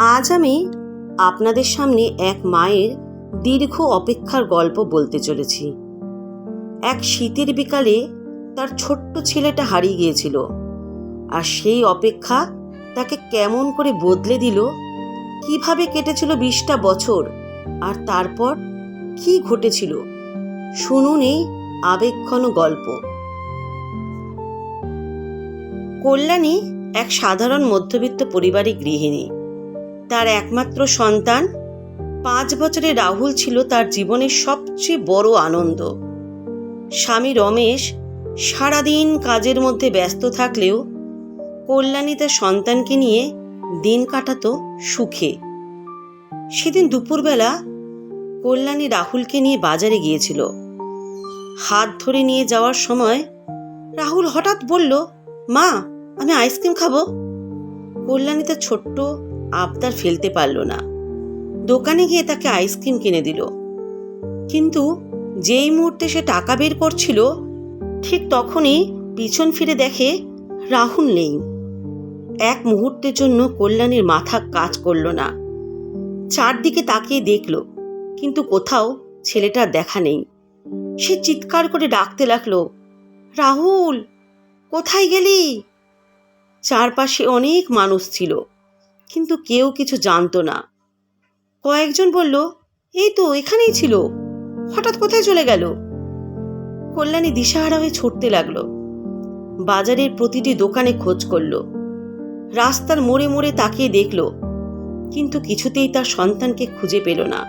আজ আমি আপনাদের সামনে এক মায়ের দীর্ঘ অপেক্ষার গল্প বলতে চলেছি। এক শীতের বিকালে তার ছোট্ট ছেলেটা হারিয়ে গিয়েছিল আর সেই অপেক্ষা তাকে কেমন করে বদলে দিল, কীভাবে কেটেছিল বিশটা বছর আর তারপর কি ঘটেছিল, শুনুন এই আবেগঘন গল্প। কল্যাণী এক সাধারণ মধ্যবিত্ত পরিবারের গৃহিণী। তার একমাত্র সন্তান। পাঁচ বছরের রাহুল ছিল তার জীবনের সবচেয়ে বড় আনন্দ। স্বামী রমেশ সারাদিন কাজের মধ্যে ব্যস্ত থাকলেও কল্যাণী তার সন্তানকে নিয়ে দিন কাটাতো সুখে। সেদিন দুপুরবেলা কল্যাণী রাহুলকে নিয়ে বাজারে গিয়েছিল। হাত ধরে নিয়ে যাওয়ার সময় রাহুল হঠাৎ বলল, মা, আমি আইসক্রিম খাব? কল্যাণী তার ছোট্ট আবদার ফেলতে পারল না। দোকানে গিয়ে তাকে আইসক্রিম কিনে দিল। কিন্তু যেই মুহূর্তে সে টাকা বের করছিল, ঠিক তখনই পিছন ফিরে দেখে রাহুল নেই। এক মুহূর্তের জন্য কল্যাণীর মাথা কাজ করল না। চারদিকে তাকিয়ে দেখল, কিন্তু কোথাও ছেলেটার দেখা নেই। সে চিৎকার করে ডাকতে লাগল, রাহুল, কোথায় গেলি? চারপাশে অনেক মানুষ ছিল। কিন্তু কেউ কিছু জানতো না। কয়েকজন বলল, এই তো, এখানেই ছিল। হঠাৎ কোথায় চলে গেল? কল্যাণী দিশাহারা হয়ে ছুটতে লাগল। বাজারের প্রতিটি দোকানে খোঁজ করল। রাস্তার মোড়ে মোড়ে তাকিয়ে দেখল, কিন্তু কিছুতেই তার সন্তানকে খুঁজে পেল না।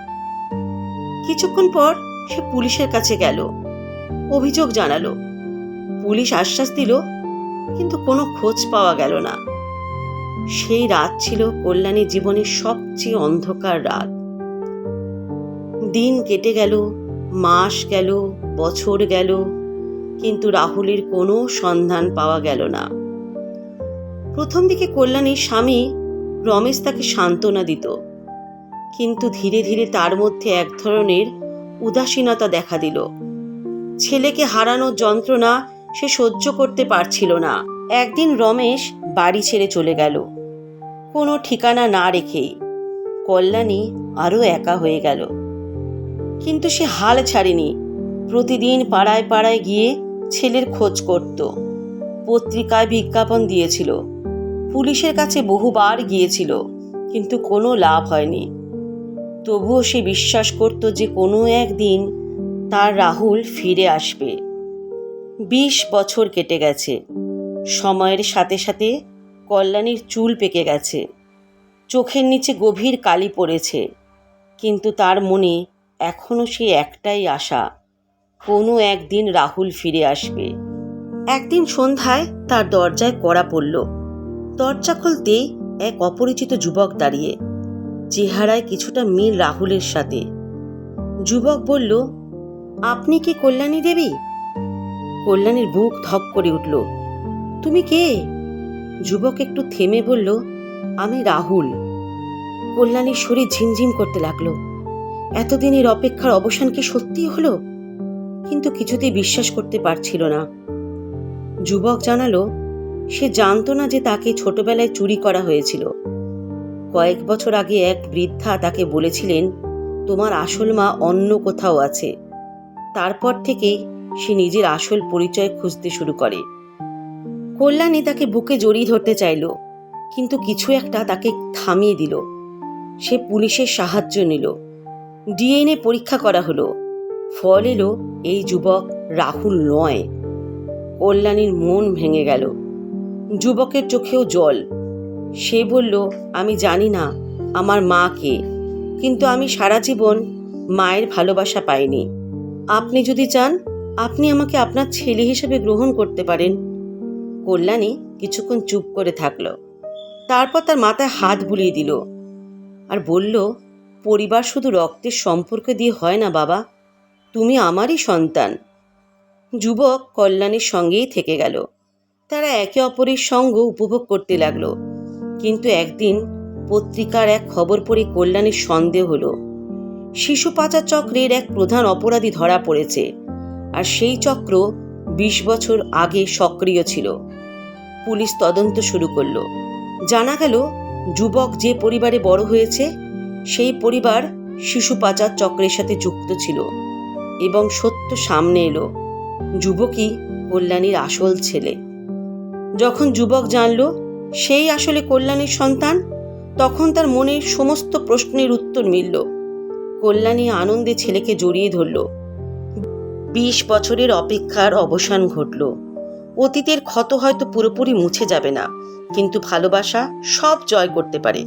কিছুক্ষণ পর সে পুলিশের কাছে গেল। অভিযোগ জানালো। পুলিশ আশ্বাস দিল, কিন্তু কোনো খোঁজ পাওয়া গেল না। সেই রাত ছিল কল্যাণী জীবনের সবচেয়ে অন্ধকার রাত। দিন কেটে গেল, মাস গেল, বছর গেল, কিন্তু রাহুলের কোনো সন্ধান পাওয়া গেল না। প্রথম দিকে কল্যাণীর স্বামী রমেশ তাকে সান্ত্বনা দিত, কিন্তু ধীরে ধীরে তার মধ্যে এক ধরনের উদাসীনতা দেখা দিল। ছেলেকে হারানোর যন্ত্রণা সে সহ্য করতে পারছিল না। একদিন রমেশ বাড়ি ছেড়ে চলে গেল। কোনো ঠিকানা না রেখেই কল্যাণী আরও একা হয়ে গেল। কিন্তু সে হাল ছাড়েনি। প্রতিদিন পাড়ায় পাড়ায় গিয়ে ছেলের খোঁজ করত। পত্রিকায় বিজ্ঞাপন দিয়েছিল। পুলিশের কাছে বহুবার গিয়েছিল, কিন্তু কোনো লাভ হয়নি। তবুও সে বিশ্বাস করত যে কোনো একদিন তার রাহুল ফিরে আসবে। বিশ বছর কেটে গেছে। সময়ের সাথে সাথে কল্যাণীর চুল পেকে গেছে। চোখের নিচে গভীর কালি পড়েছে। কিন্তু তার মনে এখনও সে একটাই আশা, কোনো একদিন রাহুল ফিরে আসবে। একদিন সন্ধ্যায় তার দরজায় কড়া পড়ল। দরজা খুলতে এক অপরিচিত যুবক দাঁড়িয়ে, চেহারায় কিছুটা মিল রাহুলের সাথে। যুবক বলল, আপনি কি কল্যাণী দেবী? কল্যাণীর বুক ধক করে উঠল, তুমি কে? যুবক একটু থেমে বলল, আমি রাহুল। কল্যাণীর শরীর ঝিমঝিম করতে লাগল। এতদিনের অপেক্ষার অবসান কি সত্যি হলো? কিন্তু কিছুতেই বিশ্বাস করতে পারছিল না। যুবক জানালো, সে জানতো না যে তাকে ছোটবেলায় চুরি করা হয়েছিল। কয়েক বছর আগে এক বৃদ্ধা তাকে বলেছিলেন, তোমার আসল মা অন্য কোথাও আছে। তারপর থেকেই সে নিজের আসল পরিচয় খুঁজতে শুরু করে। কল্যাণী তাকে বুকে জড়িয়ে ধরতে চাইল, কিন্তু কিছু একটা তাকে থামিয়ে দিল। সে পুলিশের সাহায্য নিল। ডিএনএ পরীক্ষা করা হলো। ফল এলো এই যুবক রাহুল নয়। কল্যাণীর মন ভেঙে গেল। যুবকের চোখেও জল। সে বলল, আমি জানি না আমার মা কে, কিন্তু আমি সারা জীবন মায়ের ভালোবাসা পাইনি। আপনি যদি চান, আপনি আমাকে আপনার ছেলে হিসেবে গ্রহণ করতে পারেন। কল্যাণী কিছুক্ষণ চুপ করে থাকল। তারপর তার মাথায় হাত বুলিয়ে দিল আর বলল, পরিবার শুধু রক্তের সম্পর্ক দিয়ে হয় না বাবা, তুমি আমারই সন্তান। যুবক কল্যাণীর সঙ্গেই থেকে গেল। তারা একে অপরের সঙ্গ উপভোগ করতে লাগল। কিন্তু একদিন পত্রিকার এক খবর পড়ে কল্যাণীর সন্দেহ হলো। শিশু পাচার চক্রের এক প্রধান অপরাধী ধরা পড়েছে আর সেই চক্র বিশ বছর আগে সক্রিয় ছিল। পুলিশ তদন্ত শুরু করল। জানা গেল, যুবক যে পরিবারে বড় হয়েছে, সেই পরিবার শিশু পাচার চক্রের সাথে যুক্ত ছিল এবং সত্য সামনে এলো, যুবকই কল্যাণীর আসল ছেলে। যখন যুবক জানল সেই আসলে কল্যাণীর সন্তান, তখন তার মনের সমস্ত প্রশ্নের উত্তর মিলল। কল্যাণী আনন্দে ছেলেকে জড়িয়ে ধরল। বিশ বছরের অপেক্ষার অবসান ঘটল। অতীতের ক্ষত হয়তো পুরোপুরি মুছে যাবে না, কিন্তু ভালোবাসা সব জয় করতে পারে।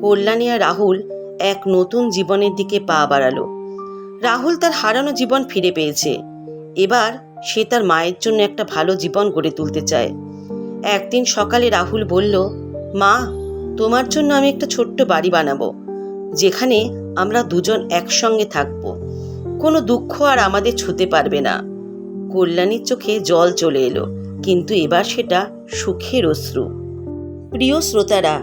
কল্যাণী আর রাহুল এক নতুন জীবনের দিকে পা বাড়ালো। রাহুল তার হারানো জীবন ফিরে পেয়েছে। এবার সে তার মায়ের জন্য একটা ভালো জীবন গড়ে তুলতে চায়। একদিন সকালে রাহুল বলল, মা, তোমার জন্য আমি একটা ছোট্ট বাড়ি বানাবো, যেখানে আমরা দুজন একসঙ্গে থাকব। কোনো দুঃখ আর আমাদের ছুতে পারবে না। কল্যাণীর চোখে জল চলে এলো। কিন্তু এবার সেটা সুখের অশ্রু। প্রিয় শ্রোতারা,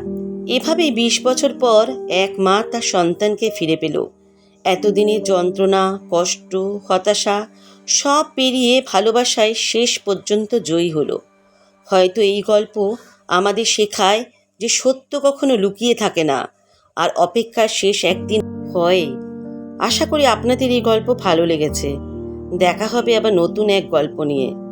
এভাবেই বিশ বছর পর এক মা তার সন্তানকে ফিরে পেল। এতদিনের যন্ত্রণা, কষ্ট, হতাশা সব পেরিয়ে ভালোবাসায় শেষ পর্যন্ত জয়ী হলো। হয়তো এই গল্প আমাদের শেখায় যে সত্য কখনো লুকিয়ে থাকে না, আর অপেক্ষার শেষ একদিন হয়। আশা করি আপনাদের এই গল্প ভালো লেগেছে। দেখা হবে আবার নতুন এক গল্প নিয়ে।